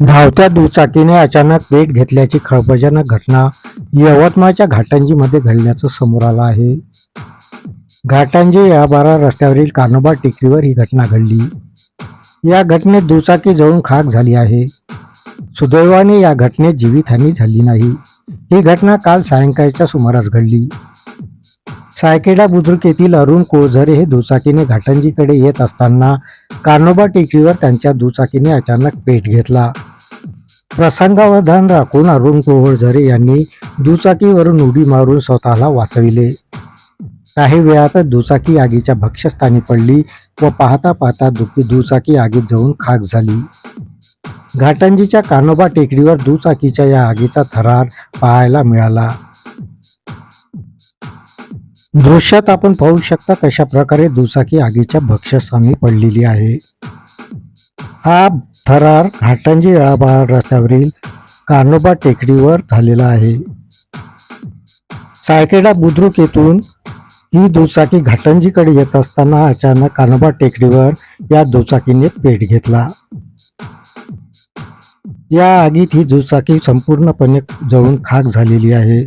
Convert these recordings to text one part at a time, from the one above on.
धावत्या दुचाकीने अचानक पेट घेतल्याची खळबळजनक घटना यवतमाळच्या घाटंजीमध्ये घडल्याचं समोर आलं आहे. घाटंजी या बारा रस्त्यावरील कानोबा टेकडीवर ही घटना घडली. या घटनेत दुचाकी जळून खाक झाली आहे. सुदैवाने या घटनेत जीवितहानी झाली नाही. ही घटना काल सायंकाळच्या सुमारास घडली. सायकेडा बुद्रुक येथील अरुण कोळझरे हे दुचाकीने घाटंजीकडे येत असताना कानोबा टेकडीवर त्यांच्या दुचाकीने अचानक पेट घेतला. प्रसंगावधान राखून अरुण कोळझरे यांनी दुचाकीवरून उडी मारून स्वतःला वाचविले. काही वेळातच दुचाकी आगीच्या भक्ष्यस्थानी पडली व पाहता पाहता दुखी दुचाकी आगीत जाऊन खाक झाली. घाटंजीच्या कानोबा टेकडीवर दुचाकीच्या या आगीचा थरार पाहायला मिळाला. दृश्यात आपण पाहू शकता कशा प्रकारे दुचाकी आगीच्या भक्षस्थानी पडलेली आहे. हा थरार घाटंजी येळाबाळ रस्त्यावरील कानोबा टेकडीवर झालेला आहे. सायकेडा बुद्रुक येथून ही दुचाकी घाटंजीकडे येत असताना अचानक कानोबा टेकडीवर या दुचाकीने पेट घेतला. या आगीत ही दुचाकी संपूर्णपणे जळून खाक झालेली आहे.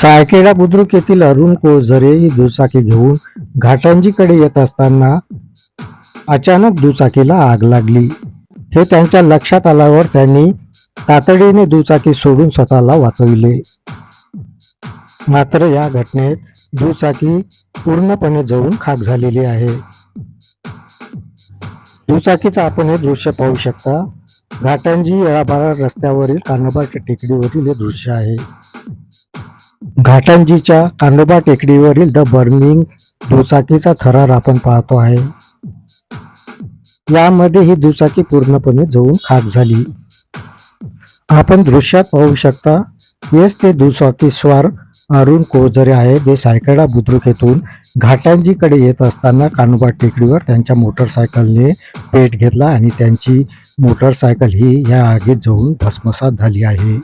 सायकेडा बुद्रुक येथील अरुण कोळझरे ही दुचाकी घेऊन घाटंजीकडे येत असताना अचानक दुचाकीला आग लागली. हे त्यांच्या लक्षात आल्यावर त्यांनी तातडीने दुचाकी सोडून स्वतःला वाचविले. मात्र या घटनेत दुचाकी पूर्णपणे जळून खाक झालेली आहे. दुचाकीचं आपण हे दृश्य पाहू शकता. घाटंजी येळाबारा रस्त्यावरील कानोबाच्या टेकडीवरील हे दृश्य आहे. घाटंजीच्या कानोबा टेकडीवरील द बर्निंग दुचाकीचा थरार आपण पाहतो आहे. यामध्ये ही दुचाकी पूर्णपणे जळून खाक झाली. आपण दृश्यात पाहू शकता हेच ते दुचाकी स्वार अरुण कोळझरे आहे. जे सायकडा बुद्रुक येथून घाटांजीकडे येत असताना कानोबा टेकडीवर त्यांच्या मोटरसायकलने पेट घेतला आणि त्यांची मोटरसायकल ही या आगीत जळून भस्मसात झाली आहे.